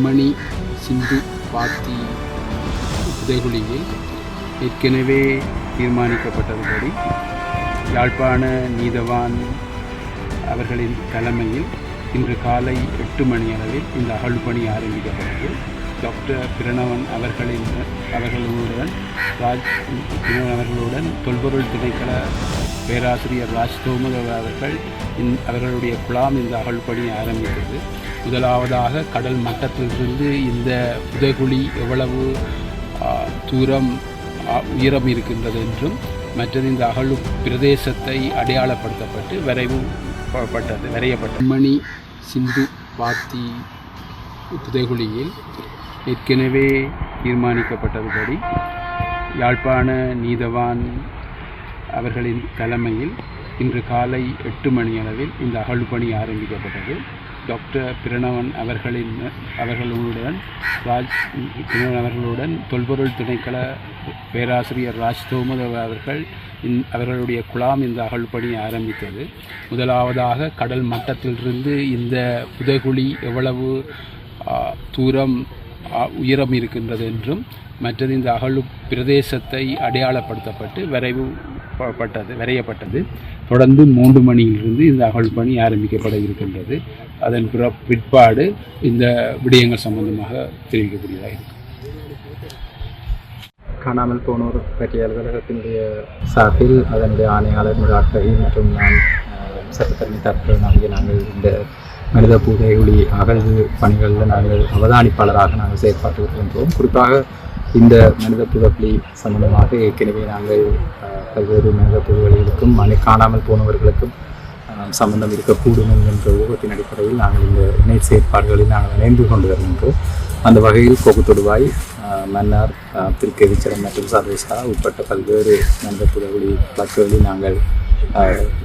மணி சிந்து பாத்தி புதைகுழியில் ஏற்கனவே தீர்மானிக்கப்பட்டதுபடி யாழ்ப்பாண நீதவான் அவர்களின் தலைமையில் இன்று காலை எட்டு மணி அளவில் இந்த அகழ்பணி ஆரம்பிக்கப்பட்டது. டாக்டர் பிரணவன் அவர்களின் அவர்களுடன் ராஜ் பிரணவன் அவர்களுடன் தொல்பொருள் திணைக்கள பேராசிரியர் ராஜ் தோமக அவர்கள் இந் அவர்களுடைய குழாம் இந்த அகழ்பணி ஆரம்பித்தது. முதலாவதாக கடல் மட்டத்திலிருந்து இந்த புதைகுழி எவ்வளவு தூரம் உயரம் இருக்கின்றது என்றும் மற்றது இந்த அகழு பிரதேசத்தை அடையாளப்படுத்தப்பட்டு வரைவு பட்டது வரையப்பட்டது. மணி சிந்து பாத்தி புதைகுழியில் ஏற்கனவே தீர்மானிக்கப்பட்டதுபடி யாழ்ப்பாண நீதவான் அவர்களின் தலைமையில் இன்று காலை எட்டு மணி அளவில் இந்த அகழ்பணி ஆரம்பிக்கப்பட்டது. டாக்டர் பிரணவன் அவர்களின் அவர்களுடன் ராஜ் பிரணவன் அவர்களுடன் தொல்பொருள் திணைக்கள பேராசிரியர் ராஜ் தோமதவ அவர்கள் இந் அவர்களுடைய குழாம் இந்த அகழ்பணி ஆரம்பித்தது. முதலாவதாக கடல் மட்டத்திலிருந்து இந்த புதைகுழி எவ்வளவு தூரம் உயரம் இருக்கின்றது என்றும் மற்றது இந்த அகழ் பிரதேசத்தை அடையாளப்படுத்தப்பட்டு வரைவு பட்டது வரையப்பட்டது. தொடர்ந்து மூன்று மணியிலிருந்து இந்த அகழ்பணி ஆரம்பிக்கப்பட இருக்கின்றது. அதன் பிற பிற்பாடு இந்த விடயங்கள் சம்பந்தமாக தெரிவிக்கக்கூடியதாக இருக்கும். காணாமல் போனோர் பற்றிய அலுவலகத்தினுடைய சார்பில் அதனுடைய ஆணையாளர் டாக்டர் மற்றும் நான் சட்டத்தரணி தற்போது ஆகிய நாங்கள் இந்த மனித புதைகுழி அகழ்வு பணிகளில் நாங்கள் அவதானிப்பாளராக நாங்கள் செயற்பாட்டு வருகின்றோம் குறிப்பாக இந்த மனித புதைகுழி சம்பந்தமாக ஏற்கனவே நாங்கள் பல்வேறு மனித புதைகுழிகளுக்கும் மனை காணாமல் போனவர்களுக்கும் சம்பந்தம் இருக்கக்கூடும் என்கின்ற ஊகத்தின் அடிப்படையில் நாங்கள் இந்த இணை செயற்பாடுகளில் நாங்கள் இணைந்து கொண்டு வருகின்றோம். அந்த வகையில் கோகுத்தொடுவாய் மன்னார் அஹ், திருக்கேவிச்சரம் மற்றும் சர்வேசா உட்பட்ட பல்வேறு மனித புதகுழி வழக்குகளில் நாங்கள்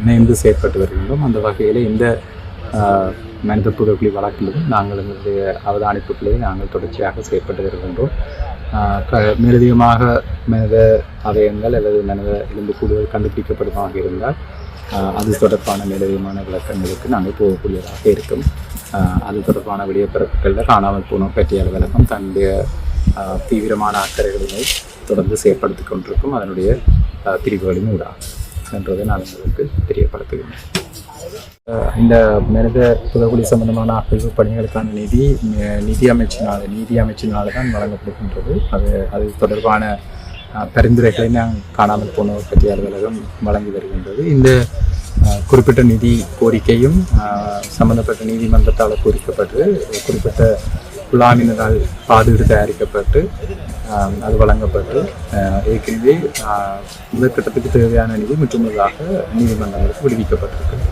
இணைந்து செயற்பட்டு வருகின்றோம். அந்த வகையில் இந்த மனித புதகுழி வழக்கிலும் நாங்கள் எங்களுடைய அவதானிப்புகளை நாங்கள் தொடர்ச்சியாக செயற்பட்டு வருகின்றோம். க- மேலதிகமாக மனித அவயங்கள் அல்லது மனித எலும்புக்கூடுகள் கண்டுபிடிக்கப்படுமாக இருந்தால் அது தொடர்பான மேலதிகமான விளக்கங்களுக்கு நாங்கள் போகக்கூடியதாக இருக்கும். அது தொடர்பான விடியப்பிறப்புகளில் காணாமல் போன பற்றிய விளக்கம் தன்னுடைய தீவிரமான அக்கறைகளினை தொடர்ந்து செயற்படுத்திக் கொண்டிருக்கும் அதனுடைய பிரிவுகளின் ஊடாக. என்றதை நான் உங்களுக்கு தெரியப்படுத்துகிறேன். இந்த மனித புதகுலி சம்பந்தமான அகழ்வு பணிகளுக்கான நிதி நிதி அமைச்சினால் நீதி அமைச்சினால் தான் வழங்கப்படுகின்றது. அது அது தொடர்பான பரிந்துரைகளை நான் காணாமல் போனவர் பற்றிய அலுவலகம் வழங்கி வருகின்றது. இந்த குறிப்பிட்ட நிதி கோரிக்கையும் சம்பந்தப்பட்ட நீதிமன்றத்தால் குறிக்கப்பட்டு குறிப்பிட்ட குழாமினரால் பாதுகாடு தயாரிக்கப்பட்டு அது வழங்கப்பட்டு ஏற்கனவே முதற்கட்டத்துக்கு தேவையான நிதி முற்றுமுதலாக நீதிமன்றங்களுக்கு விடுவிக்கப்பட்டிருக்கிறது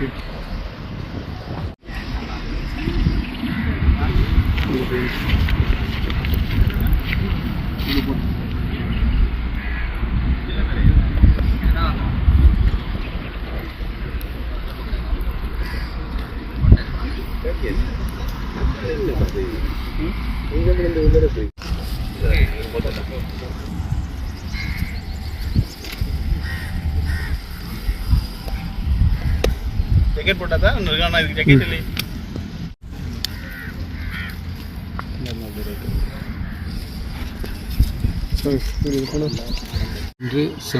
தனி கொடுக்குறாங்க ಜಾಕೆಟ್ ಕೊಟ್ಟದ ನಿರ್ಗಾಣ ಜಾಕೆಟ್ ಇಲ್ಲಿ ಹ್ಞೂ